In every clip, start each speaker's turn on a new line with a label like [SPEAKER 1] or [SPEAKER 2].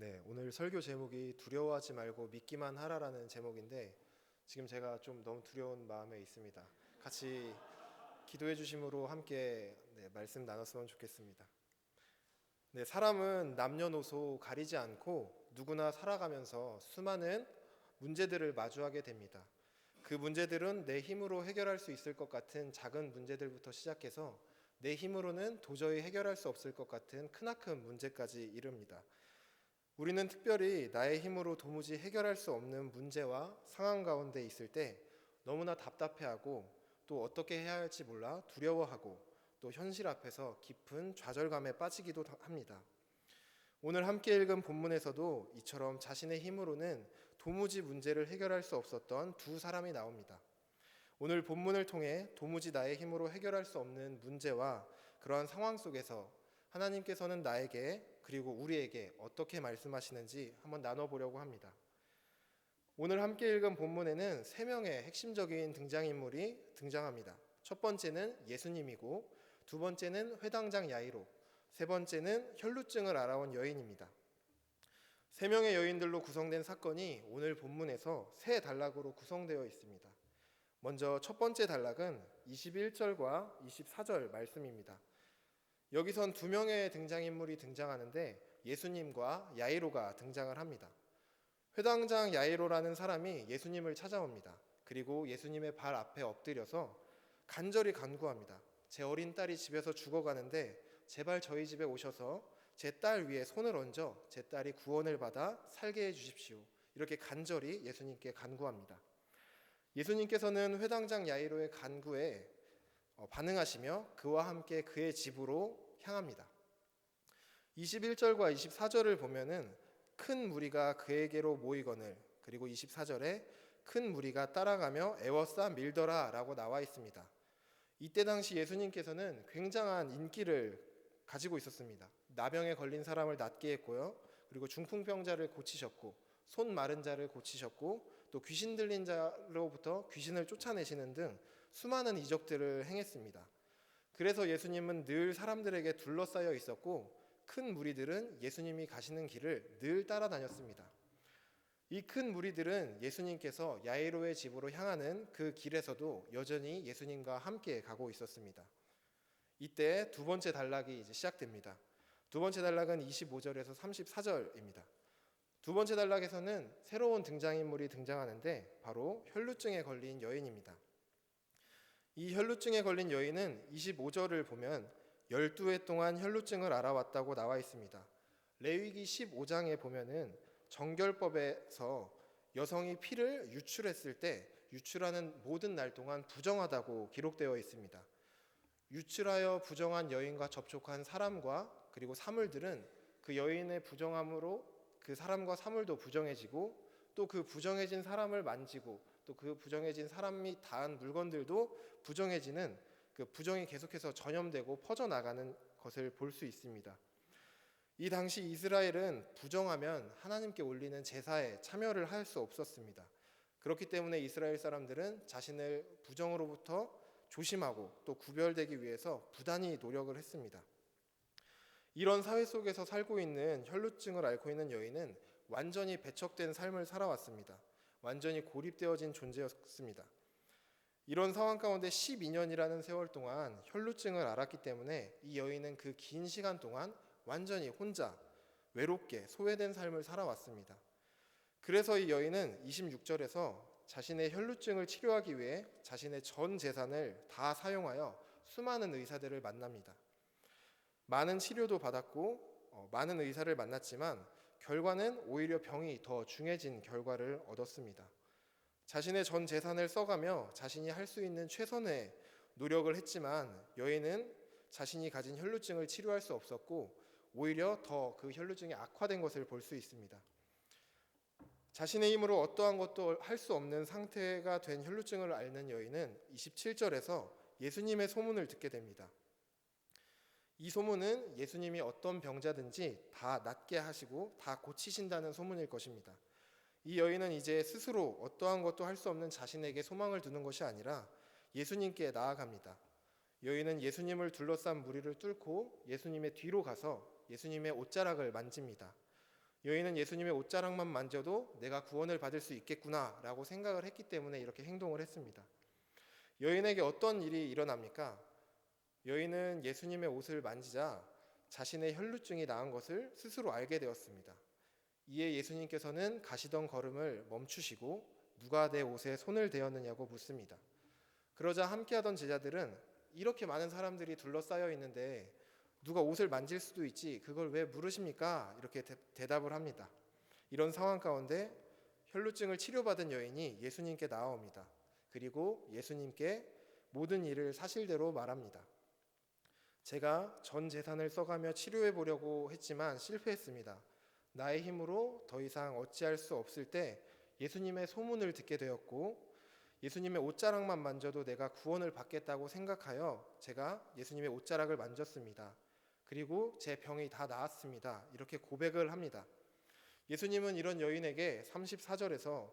[SPEAKER 1] 네, 오늘 설교 제목이 두려워하지 말고 믿기만 하라라는 제목인데 지금 제가 좀 너무 두려운 마음에 있습니다. 같이 기도해 주심으로 함께 네, 말씀 나눴으면 좋겠습니다. 네, 사람은 남녀노소 가리지 않고 누구나 살아가면서 수많은 문제들을 마주하게 됩니다. 그 문제들은 내 힘으로 해결할 수 있을 것 같은 작은 문제들부터 시작해서 내 힘으로는 도저히 해결할 수 없을 것 같은 크나큰 문제까지 이릅니다. 우리는 특별히 나의 힘으로 도무지 해결할 수 없는 문제와 상황 가운데 있을 때 너무나 답답해하고 또 어떻게 해야 할지 몰라 두려워하고 또 현실 앞에서 깊은 좌절감에 빠지기도 합니다. 오늘 함께 읽은 본문에서도 이처럼 자신의 힘으로는 도무지 문제를 해결할 수 없었던 두 사람이 나옵니다. 오늘 본문을 통해 도무지 나의 힘으로 해결할 수 없는 문제와 그러한 상황 속에서 하나님께서는 나에게 그리고 우리에게 어떻게 말씀하시는지 한번 나눠보려고 합니다. 오늘 함께 읽은 본문에는 세 명의 핵심적인 등장인물이 등장합니다. 첫 번째는 예수님이고 두 번째는 회당장 야이로, 세 번째는 혈루증을 알아온 여인입니다. 세 명의 여인들로 구성된 사건이 오늘 본문에서 세 단락으로 구성되어 있습니다. 먼저 첫 번째 단락은 21절과 24절 말씀입니다. 여기선 두 명의 등장인물이 등장하는데 예수님과 야이로가 등장을 합니다. 회당장 야이로라는 사람이 예수님을 찾아옵니다. 그리고 예수님의 발 앞에 엎드려서 간절히 간구합니다. 제 어린 딸이 집에서 죽어가는데 제발 저희 집에 오셔서 제 딸 위에 손을 얹어 제 딸이 구원을 받아 살게 해 주십시오. 이렇게 간절히 예수님께 간구합니다. 예수님께서는 회당장 야이로의 간구에 어, 반응하시며 그와 함께 그의 집으로 향합니다. 21절과 24절을 보면은 큰 무리가 그에게로 모이거늘 그리고 24절에 큰 무리가 따라가며 애워싸 밀더라라고 나와 있습니다. 이때 당시 예수님께서는 굉장한 인기를 가지고 있었습니다. 나병에 걸린 사람을 낫게 했고요. 그리고 중풍병자를 고치셨고 손 마른 자를 고치셨고 또 귀신 들린 자로부터 귀신을 쫓아내시는 등 수많은 이적들을 행했습니다. 그래서 예수님은 늘 사람들에게 둘러싸여 있었고 큰 무리들은 예수님이 가시는 길을 늘 따라다녔습니다. 이 큰 무리들은 예수님께서 야이로의 집으로 향하는 그 길에서도 여전히 예수님과 함께 가고 있었습니다. 이때 두 번째 단락이 이제 시작됩니다. 두 번째 단락은 25절에서 34절입니다. 두 번째 단락에서는 새로운 등장인물이 등장하는데 바로 혈루증에 걸린 여인입니다. 이 혈루증에 걸린 여인은 25절을 보면 12해 동안 혈루증을 알아왔다고 나와 있습니다. 레위기 15장에 보면은 정결법에서 여성이 피를 유출했을 때 유출하는 모든 날 동안 부정하다고 기록되어 있습니다. 유출하여 부정한 여인과 접촉한 사람과 그리고 사물들은 그 여인의 부정함으로 그 사람과 사물도 부정해지고 또 그 부정해진 사람을 만지고 또 그 부정해진 사람이 닿은 물건들도 부정해지는 그 부정이 계속해서 전염되고 퍼져 나가는 것을 볼 수 있습니다. 이 당시 이스라엘은 부정하면 하나님께 올리는 제사에 참여를 할 수 없었습니다. 그렇기 때문에 이스라엘 사람들은 자신을 부정으로부터 조심하고 또 구별되기 위해서 부단히 노력을 했습니다. 이런 사회 속에서 살고 있는 혈루증을 앓고 있는 여인은 완전히 배척된 삶을 살아왔습니다. 완전히 고립되어진 존재였습니다. 이런 상황 가운데 12년이라는 세월 동안 혈루증을 앓았기 때문에 이 여인은 그 긴 시간 동안 완전히 혼자 외롭게 소외된 삶을 살아왔습니다. 그래서 이 여인은 26절에서 자신의 혈루증을 치료하기 위해 자신의 전 재산을 다 사용하여 수많은 의사들을 만납니다. 많은 치료도 받았고 어, 많은 의사를 만났지만 결과는 오히려 병이 더 중해진 결과를 얻었습니다. 자신의 전 재산을 써가며 자신이 할 수 있는 최선의 노력을 했지만 여인은 자신이 가진 혈루증을 치료할 수 없었고 오히려 더 그 혈루증이 악화된 것을 볼 수 있습니다. 자신의 힘으로 어떠한 것도 할 수 없는 상태가 된 혈루증을 앓는 여인은 27절에서 예수님의 소문을 듣게 됩니다. 이 소문은 예수님이 어떤 병자든지 다 낫게 하시고 다 고치신다는 소문일 것입니다. 이 여인은 이제 스스로 어떠한 것도 할 수 없는 자신에게 소망을 두는 것이 아니라 예수님께 나아갑니다. 여인은 예수님을 둘러싼 무리를 뚫고 예수님의 뒤로 가서 예수님의 옷자락을 만집니다. 여인은 예수님의 옷자락만 만져도 내가 구원을 받을 수 있겠구나라고 생각을 했기 때문에 이렇게 행동을 했습니다. 여인에게 어떤 일이 일어납니까? 여인은 예수님의 옷을 만지자 자신의 혈루증이 나은 것을 스스로 알게 되었습니다. 이에 예수님께서는 가시던 걸음을 멈추시고 누가 내 옷에 손을 대었느냐고 묻습니다. 그러자 함께하던 제자들은 이렇게 많은 사람들이 둘러싸여 있는데 누가 옷을 만질 수도 있지 그걸 왜 물으십니까? 이렇게 대, 대답을 합니다. 이런 상황 가운데 혈루증을 치료받은 여인이 예수님께 나아옵니다. 그리고 예수님께 모든 일을 사실대로 말합니다. 제가 전 재산을 써가며 치료해 보려고 했지만 실패했습니다. 나의 힘으로 더 이상 어찌할 수 없을 때 예수님의 소문을 듣게 되었고 예수님의 옷자락만 만져도 내가 구원을 받겠다고 생각하여 제가 예수님의 옷자락을 만졌습니다. 그리고 제 병이 다 나았습니다. 이렇게 고백을 합니다. 예수님은 이런 여인에게 34절에서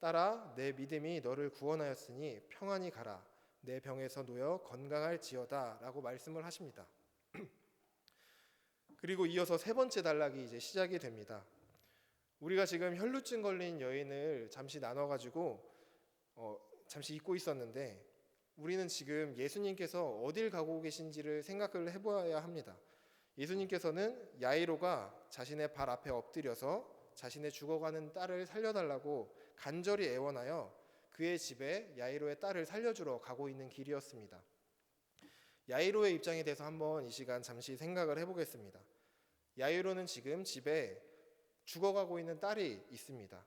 [SPEAKER 1] 따라 내 믿음이 너를 구원하였으니 평안히 가라. 내 병에서 놓여 건강할지어다라고 말씀을 하십니다. 그리고 이어서 세 번째 단락이 이제 시작이 됩니다. 우리가 지금 혈루증 걸린 여인을 잠시 나눠 가지고 어, 잠시 잊고 있었는데 우리는 지금 예수님께서 어딜 가고 계신지를 생각을 해보아야 합니다. 예수님께서는 야이로가 자신의 발 앞에 엎드려서 자신의 죽어가는 딸을 살려달라고 간절히 애원하여 그의 집에 야이로의 딸을 살려주러 가고 있는 길이었습니다. 야이로의 입장에 대해서 한번 이 시간 잠시 생각을 해보겠습니다. 야이로는 지금 집에 죽어가고 있는 딸이 있습니다.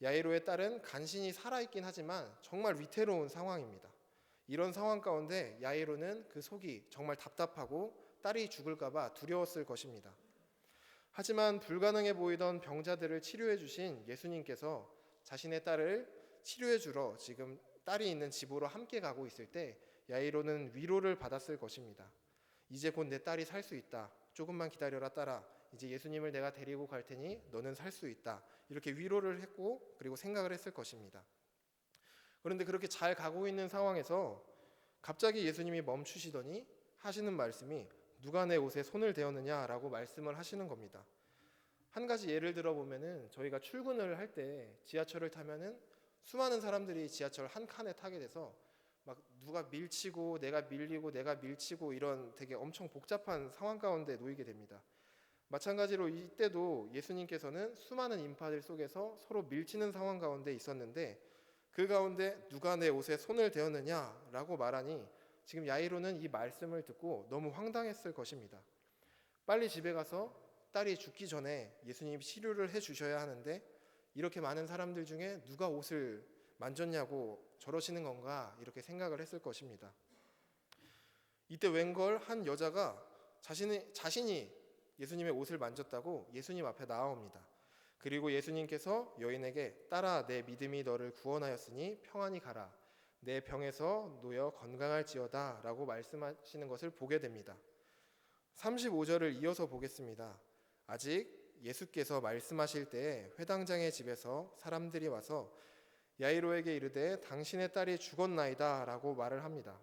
[SPEAKER 1] 야이로의 딸은 간신히 살아있긴 하지만 정말 위태로운 상황입니다. 이런 상황 가운데 야이로는 그 속이 정말 답답하고 딸이 죽을까봐 두려웠을 것입니다. 하지만 불가능해 보이던 병자들을 치료해 주신 예수님께서 자신의 딸을 치료해 주러 지금 딸이 있는 집으로 함께 가고 있을 때 야이로는 위로를 받았을 것입니다. 이제 곧 내 딸이 살 수 있다. 조금만 기다려라 딸아. 이제 예수님을 내가 데리고 갈 테니 너는 살 수 있다. 이렇게 위로를 했고 그리고 생각을 했을 것입니다. 그런데 그렇게 잘 가고 있는 상황에서 갑자기 예수님이 멈추시더니 하시는 말씀이 누가 내 옷에 손을 대었느냐라고 말씀을 하시는 겁니다. 한 가지 예를 들어 보면은 저희가 출근을 할 때 지하철을 타면은 수많은 사람들이 지하철 한 칸에 타게 돼서 막 누가 밀치고 내가 밀리고 내가 밀치고 이런 되게 엄청 복잡한 상황 가운데 놓이게 됩니다. 마찬가지로 이때도 예수님께서는 수많은 인파들 속에서 서로 밀치는 상황 가운데 있었는데 그 가운데 누가 내 옷에 손을 대었느냐라고 말하니 지금 야이로는 이 말씀을 듣고 너무 황당했을 것입니다. 빨리 집에 가서 딸이 죽기 전에 예수님이 치료를 해 주셔야 하는데 이렇게 많은 사람들 중에 누가 옷을 만졌냐고 저러시는 건가 이렇게 생각을 했을 것입니다. 이때 웬걸 한 여자가 자신의 자신이 예수님의 옷을 만졌다고 예수님 앞에 나옵니다. 그리고 예수님께서 여인에게 따라 내 믿음이 너를 구원하였으니 평안히 가라. 내 병에서 놓여 건강할지어다 라고 말씀하시는 것을 보게 됩니다. 35절을 이어서 보겠습니다. 아직 예수께서 말씀하실 때 회당장의 집에서 사람들이 와서 야이로에게 이르되 당신의 딸이 죽었나이다라고 말을 합니다.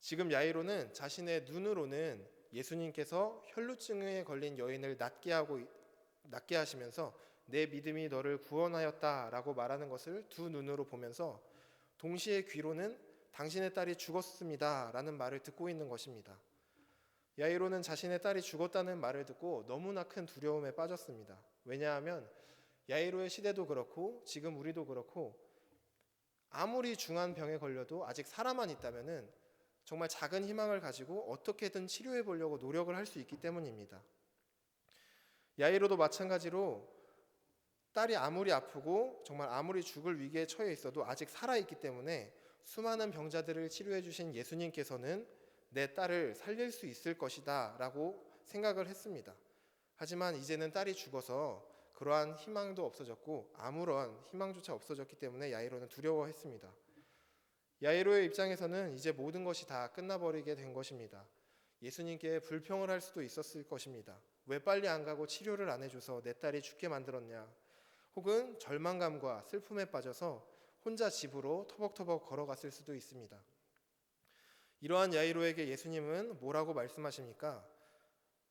[SPEAKER 1] 지금 야이로는 자신의 눈으로는 예수님께서 혈루증에 걸린 여인을 낫게 하고 낫게 하시면서 내 믿음이 너를 구원하였다라고 말하는 것을 두 눈으로 보면서 동시에 귀로는 당신의 딸이 죽었습니다라는 말을 듣고 있는 것입니다. 야이로는 자신의 딸이 죽었다는 말을 듣고 너무나 큰 두려움에 빠졌습니다. 왜냐하면 야이로의 시대도 그렇고 지금 우리도 그렇고 아무리 중한 병에 걸려도 아직 살아만 있다면은 정말 작은 희망을 가지고 어떻게든 치료해 보려고 노력을 할 수 있기 때문입니다. 야이로도 마찬가지로 딸이 아무리 아프고 정말 아무리 죽을 위기에 처해 있어도 아직 살아 있기 때문에 수많은 병자들을 치료해 주신 예수님께서는 내 딸을 살릴 수 있을 것이다 라고 생각을 했습니다. 하지만 이제는 딸이 죽어서 그러한 희망도 없어졌고 아무런 희망조차 없어졌기 때문에 야이로는 두려워했습니다. 야이로의 입장에서는 이제 모든 것이 다 끝나버리게 된 것입니다. 예수님께 불평을 할 수도 있었을 것입니다. 왜 빨리 안 가고 치료를 안 해줘서 내 딸이 죽게 만들었냐? 혹은 절망감과 슬픔에 빠져서 혼자 집으로 터벅터벅 걸어갔을 수도 있습니다. 이러한 야이로에게 예수님은 뭐라고 말씀하십니까?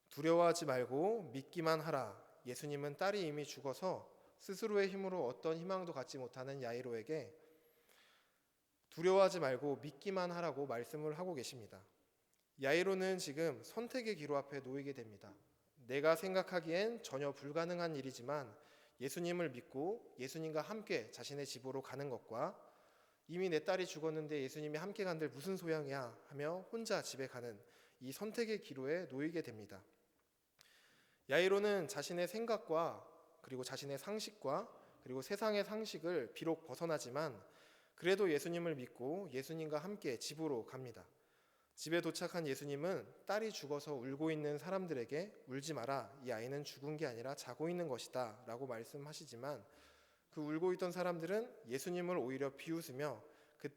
[SPEAKER 1] 두려워하지 말고 믿기만 하라. 예수님은 딸이 이미 죽어서 스스로의 힘으로 어떤 희망도 갖지 못하는 야이로에게 두려워하지 말고 믿기만 하라고 말씀을 하고 계십니다. 야이로는 지금 선택의 기로 앞에 놓이게 됩니다. 내가 생각하기엔 전혀 불가능한 일이지만 예수님을 믿고 예수님과 함께 자신의 집으로 가는 것과 이미 내 딸이 죽었는데 예수님이 함께 간들 무슨 소양이야 하며 혼자 집에 가는 이 선택의 기로에 놓이게 됩니다. 야이로는 자신의 생각과 그리고 자신의 상식과 그리고 세상의 상식을 비록 벗어나지만 그래도 예수님을 믿고 예수님과 함께 집으로 갑니다. 집에 도착한 예수님은 딸이 죽어서 울고 있는 사람들에게 울지 마라. 이 아이는 죽은 게 아니라 자고 있는 것이다. 라고 말씀하시지만 그 울고 있던 사람들은 예수님을 오히려 비웃으며 그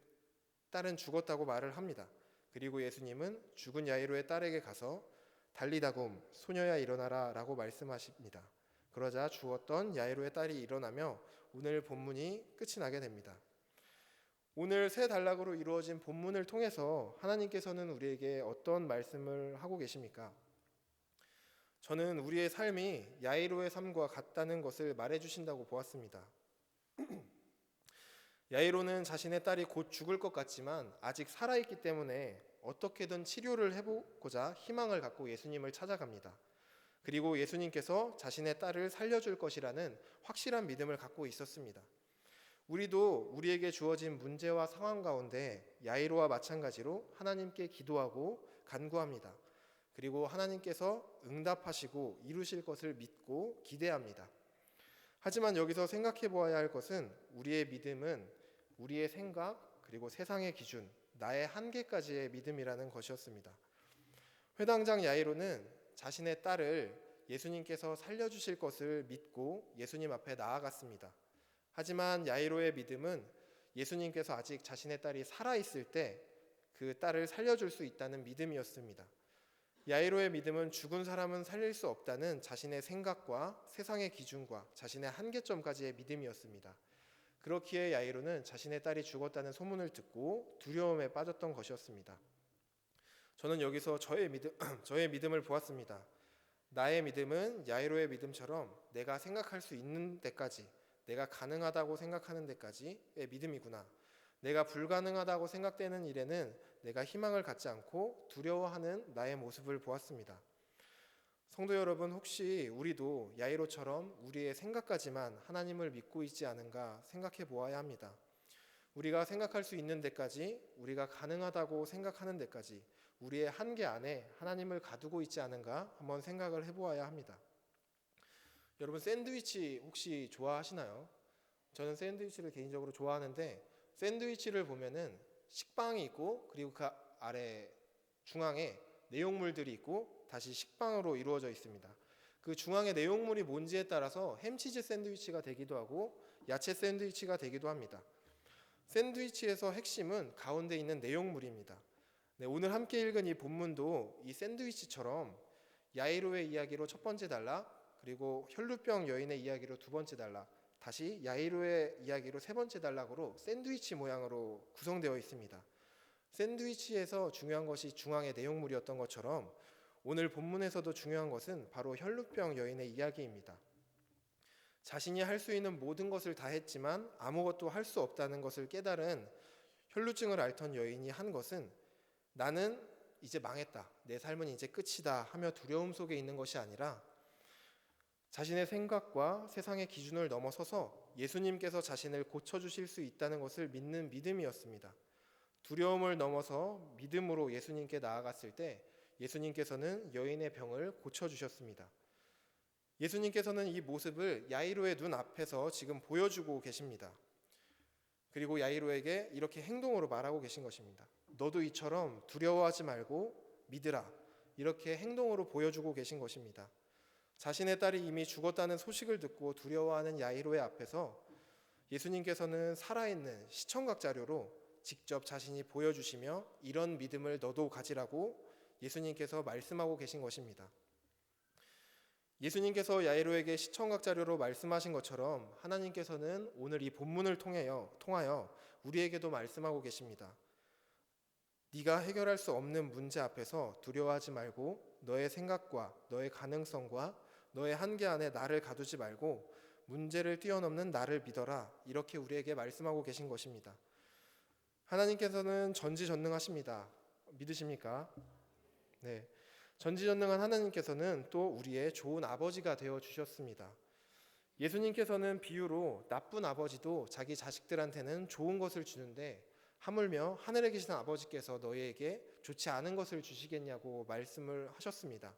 [SPEAKER 1] 딸은 죽었다고 말을 합니다. 그리고 예수님은 죽은 야이로의 딸에게 가서 달리다곰 소녀야 일어나라 라고 말씀하십니다. 그러자 죽었던 야이로의 딸이 일어나며 오늘 본문이 끝이 나게 됩니다. 오늘 새 단락으로 이루어진 본문을 통해서 하나님께서는 우리에게 어떤 말씀을 하고 계십니까? 저는 우리의 삶이 야이로의 삶과 같다는 것을 말해 주신다고 보았습니다. 야이로는 자신의 딸이 곧 죽을 것 같지만 아직 살아있기 때문에 어떻게든 치료를 해보고자 희망을 갖고 예수님을 찾아갑니다. 그리고 예수님께서 자신의 딸을 살려줄 것이라는 확실한 믿음을 갖고 있었습니다. 우리도 우리에게 주어진 문제와 상황 가운데 야이로와 마찬가지로 하나님께 기도하고 간구합니다. 그리고 하나님께서 응답하시고 이루실 것을 믿고 기대합니다. 하지만 여기서 생각해 보아야 할 것은 우리의 믿음은 우리의 생각 그리고 세상의 기준, 나의 한계까지의 믿음이라는 것이었습니다. 회당장 야이로는 자신의 딸을 예수님께서 살려주실 것을 믿고 예수님 앞에 나아갔습니다. 하지만 야이로의 믿음은 예수님께서 아직 자신의 딸이 살아있을 때 그 딸을 살려줄 수 있다는 믿음이었습니다. 야이로의 믿음은 죽은 사람은 살릴 수 없다는 자신의 생각과 세상의 기준과 자신의 한계점까지의 믿음이었습니다. 그렇기에 야이로는 자신의 딸이 죽었다는 소문을 듣고 두려움에 빠졌던 것이었습니다. 저는 여기서 저의 믿음, 저의 믿음을 보았습니다. 나의 믿음은 야이로의 믿음처럼 내가 생각할 수 있는 데까지, 내가 가능하다고 생각하는 데까지의 믿음이구나. 내가 불가능하다고 생각되는 일에는 내가 희망을 갖지 않고 두려워하는 나의 모습을 보았습니다. 성도 여러분, 혹시 우리도 야이로처럼 우리의 생각까지만 하나님을 믿고 있지 않은가 생각해 보아야 합니다. 우리가 생각할 수 있는 데까지, 우리가 가능하다고 생각하는 데까지, 우리의 한계 안에 하나님을 가두고 있지 않은가 한번 생각을 해보아야 합니다. 여러분, 샌드위치 혹시 좋아하시나요? 저는 샌드위치를 개인적으로 좋아하는데, 샌드위치를 보면은 식빵이 있고 그리고 그 아래 중앙에 내용물들이 있고 다시 식빵으로 이루어져 있습니다. 그 중앙의 내용물이 뭔지에 따라서 햄치즈 샌드위치가 되기도 하고 야채 샌드위치가 되기도 합니다. 샌드위치에서 핵심은 가운데 있는 내용물입니다. 네, 오늘 함께 읽은 이 본문도 이 샌드위치처럼 야이로의 이야기로 첫 번째 단락, 그리고 혈루병 여인의 이야기로 두 번째 단락, 다시 야이로의 이야기로 세 번째 단락으로 샌드위치 모양으로 구성되어 있습니다. 샌드위치에서 중요한 것이 중앙의 내용물이었던 것처럼 오늘 본문에서도 중요한 것은 바로 혈루병 여인의 이야기입니다. 자신이 할 수 있는 모든 것을 다 했지만 아무것도 할 수 없다는 것을 깨달은 혈루증을 앓던 여인이 한 것은 나는 이제 망했다. 내 삶은 이제 끝이다 하며 두려움 속에 있는 것이 아니라 자신의 생각과 세상의 기준을 넘어서서 예수님께서 자신을 고쳐주실 수 있다는 것을 믿는 믿음이었습니다. 두려움을 넘어서 믿음으로 예수님께 나아갔을 때 예수님께서는 여인의 병을 고쳐주셨습니다. 예수님께서는 이 모습을 야이로의 눈 앞에서 지금 보여주고 계십니다. 그리고 야이로에게 이렇게 행동으로 말하고 계신 것입니다. 너도 이처럼 두려워하지 말고 믿으라. 이렇게 행동으로 보여주고 계신 것입니다. 자신의 딸이 이미 죽었다는 소식을 듣고 두려워하는 야이로의 앞에서 예수님께서는 살아있는 시청각 자료로 직접 자신이 보여주시며 이런 믿음을 너도 가지라고 예수님께서 말씀하고 계신 것입니다. 예수님께서 야이로에게 시청각 자료로 말씀하신 것처럼 하나님께서는 오늘 이 본문을 통하여, 통하여 우리에게도 말씀하고 계십니다. 네가 해결할 수 없는 문제 앞에서 두려워하지 말고 너의 생각과 너의 가능성과 너의 한계 안에 나를 가두지 말고 문제를 뛰어넘는 나를 믿어라. 이렇게 우리에게 말씀하고 계신 것입니다. 하나님께서는 전지전능하십니다. 믿으십니까? 네. 전지전능한 하나님께서는 또 우리의 좋은 아버지가 되어 주셨습니다. 예수님께서는 비유로 나쁜 아버지도 자기 자식들한테는 좋은 것을 주는데 하물며 하늘에 계신 아버지께서 너희에게 좋지 않은 것을 주시겠냐고 말씀을 하셨습니다.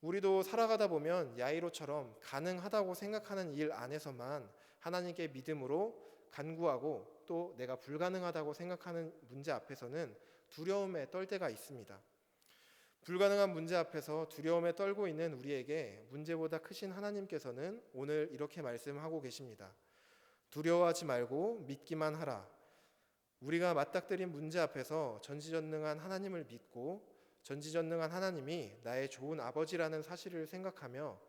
[SPEAKER 1] 우리도 살아가다 보면 야이로처럼 가능하다고 생각하는 일 안에서만 하나님께 믿음으로 간구하고 또 내가 불가능하다고 생각하는 문제 앞에서는 두려움에 떨 때가 있습니다. 불가능한 문제 앞에서 두려움에 떨고 있는 우리에게 문제보다 크신 하나님께서는 오늘 이렇게 말씀하고 계십니다. 두려워하지 말고 믿기만 하라. 우리가 맞닥뜨린 문제 앞에서 전지전능한 하나님을 믿고 전지전능한 하나님이 나의 좋은 아버지라는 사실을 생각하며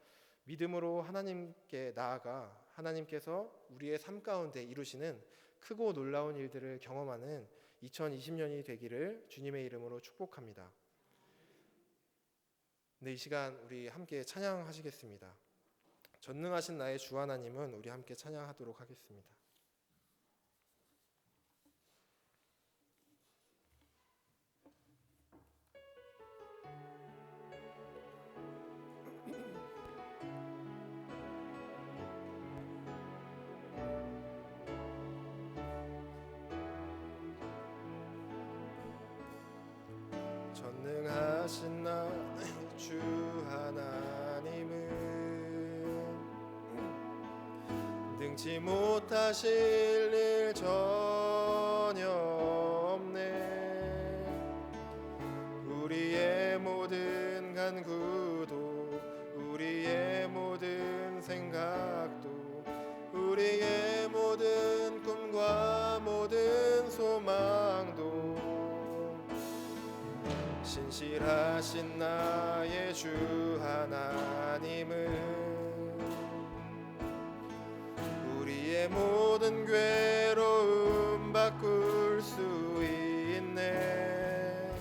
[SPEAKER 1] 믿음으로 하나님께 나아가 하나님께서 우리의 삶 가운데 이루시는 크고 놀라운 일들을 경험하는 2020년이 되기를 주님의 이름으로 축복합니다. 네, 이 시간 우리 함께 찬양하시겠습니다. 전능하신 나의 주 하나님은 우리 함께 찬양하도록 하겠습니다. 전능하신 나의 주 하나님은 능치 못하실 일전 신실하신 나의 주 하나님은 우리의 모든 괴로움 바꿀 수 있네.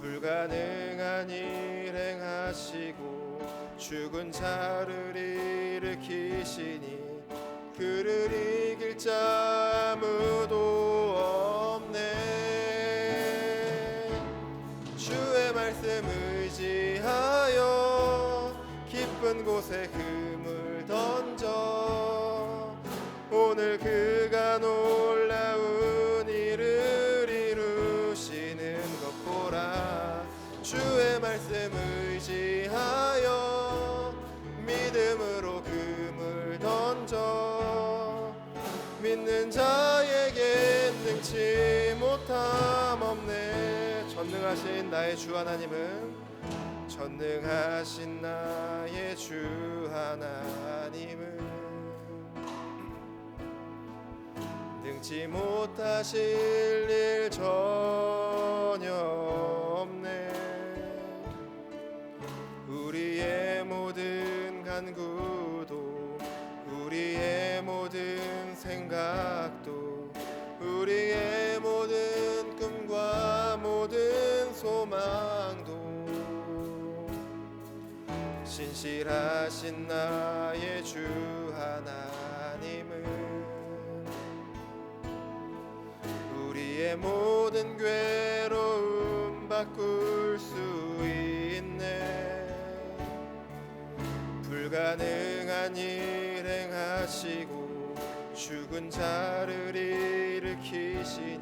[SPEAKER 1] 불가능한 일 행하시고 죽은 자를 일으키시니 그를 이길 자 곳에 금을 던져. 오늘 그가 놀라운 일을 이루시는 것 보라. 주의 말씀 의지하여 믿음으로 금을 던져. 믿는 자에게 능치 못함 없네. 전능하신 나의 주 하나님은 전능하신 나의 주 하나님은 능치 못하실 일전 신실하신 나의 주 하나님은 우리의 모든 괴로움 바꿀 수 있네. 불가능한 일 행하시고 죽은 자를 일으키시니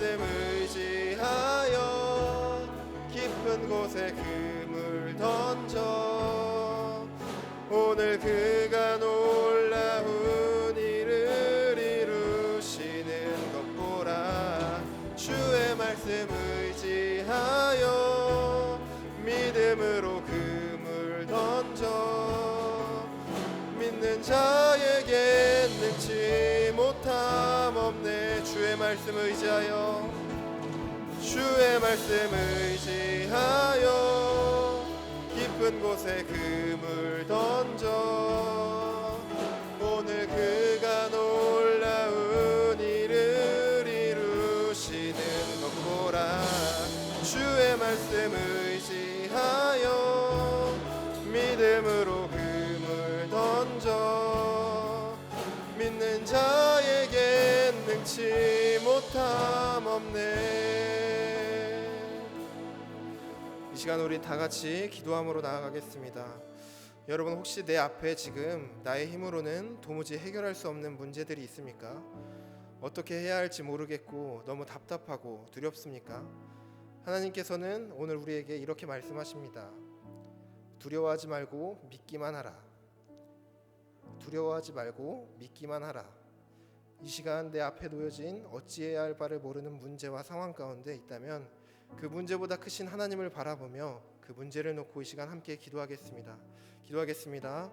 [SPEAKER 1] 말씀 의지하여 깊은 곳에 금을 던져. 오늘 그 주의 말씀 의지하여 주의 말씀 의지하여 깊은 곳에 금을 던져 오늘 그가 놀라운 일을 이루시는 것 보라. 주의 말씀 의지하여 믿음으로 금을 던져 믿는 자에겐 능치 시간 우리 다 같이 기도함으로 나아가겠습니다. 여러분 혹시 내 앞에 지금 나의 힘으로는 도무지 해결할 수 없는 문제들이 있습니까? 어떻게 해야 할지 모르겠고 너무 답답하고 두렵습니까? 하나님께서는 오늘 우리에게 이렇게 말씀하십니다. 두려워하지 말고 믿기만 하라. 두려워하지 말고 믿기만 하라. 이 시간 내 앞에 놓여진 어찌해야 할 바를 모르는 문제와 상황 가운데 있다면 그 문제보다 크신 하나님을 바라보며 그 문제를 놓고 이 시간 함께 기도하겠습니다. 기도하겠습니다.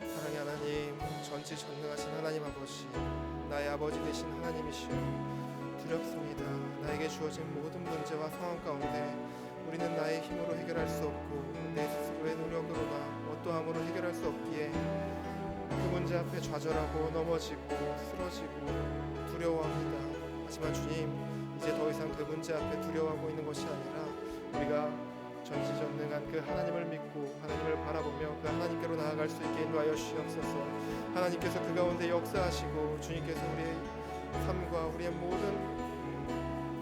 [SPEAKER 1] 사랑의 하나님, 전지 전능하신 하나님 아버지, 나의 아버지 되신 하나님이시여 두렵습니다. 나에게 주어진 모든 문제와 상황 가운데 우리는 나의 힘으로 해결할 수 없고 내 스스로의 노력으로나 어떠함으로 해결할 수 없기에 그 문제 앞에 좌절하고 넘어지고 쓰러지고 두려워합니다. 하지만 주님, 이제 더 이상 그 문제 앞에 두려워하고 있는 것이 아니라 우리가 전지전능한 그 하나님을 믿고 하나님을 바라보며 그 하나님께로 나아갈 수 있게 인도하여 주시옵소서. 하나님께서 그 가운데 역사하시고 주님께서 우리의 삶과 우리의 모든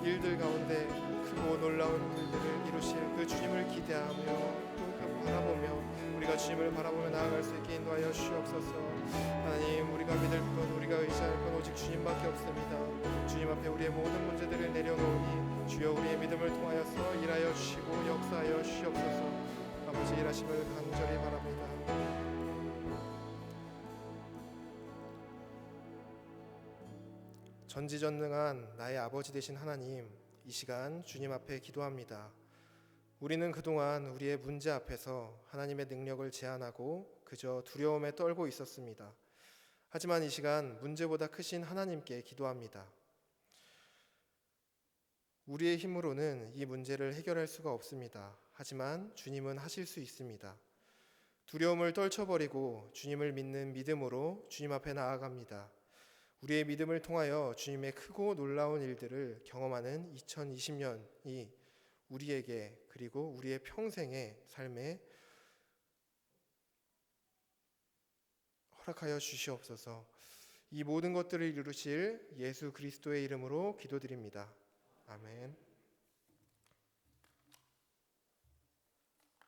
[SPEAKER 1] 일들 가운데 크고 놀라운 일들을 이루실 그 주님을 기대하며 또 그 바라보며 우리가 주님을 바라보며 나아갈 수 있게 인도하여 주시옵소서. 하나님 우리가 믿을 것 우리가 의지할 것 오직 주님밖에 없습니다. 주님 앞에 우리의 모든 문제들을 내려놓으니 주여 우리의 믿음을 통하여서 일하여 주시고 역사하여 주시옵소서. 아버지 일하심을 간절히 바랍니다. 전지전능한 나의 아버지 되신 하나님, 이 시간 주님 앞에 기도합니다. 우리는 그동안 우리의 문제 앞에서 하나님의 능력을 제한하고 그저 두려움에 떨고 있었습니다. 하지만 이 시간 문제보다 크신 하나님께 기도합니다. 우리의 힘으로는 이 문제를 해결할 수가 없습니다. 하지만 주님은 하실 수 있습니다. 두려움을 떨쳐버리고 주님을 믿는 믿음으로 주님 앞에 나아갑니다. 우리의 믿음을 통하여 주님의 크고 놀라운 일들을 경험하는 2020년이 우리에게 그리고 우리의 평생의 삶에 허락하여 주시옵소서. 이 모든 것들을 이루실 예수 그리스도의 이름으로 기도드립니다. 아멘.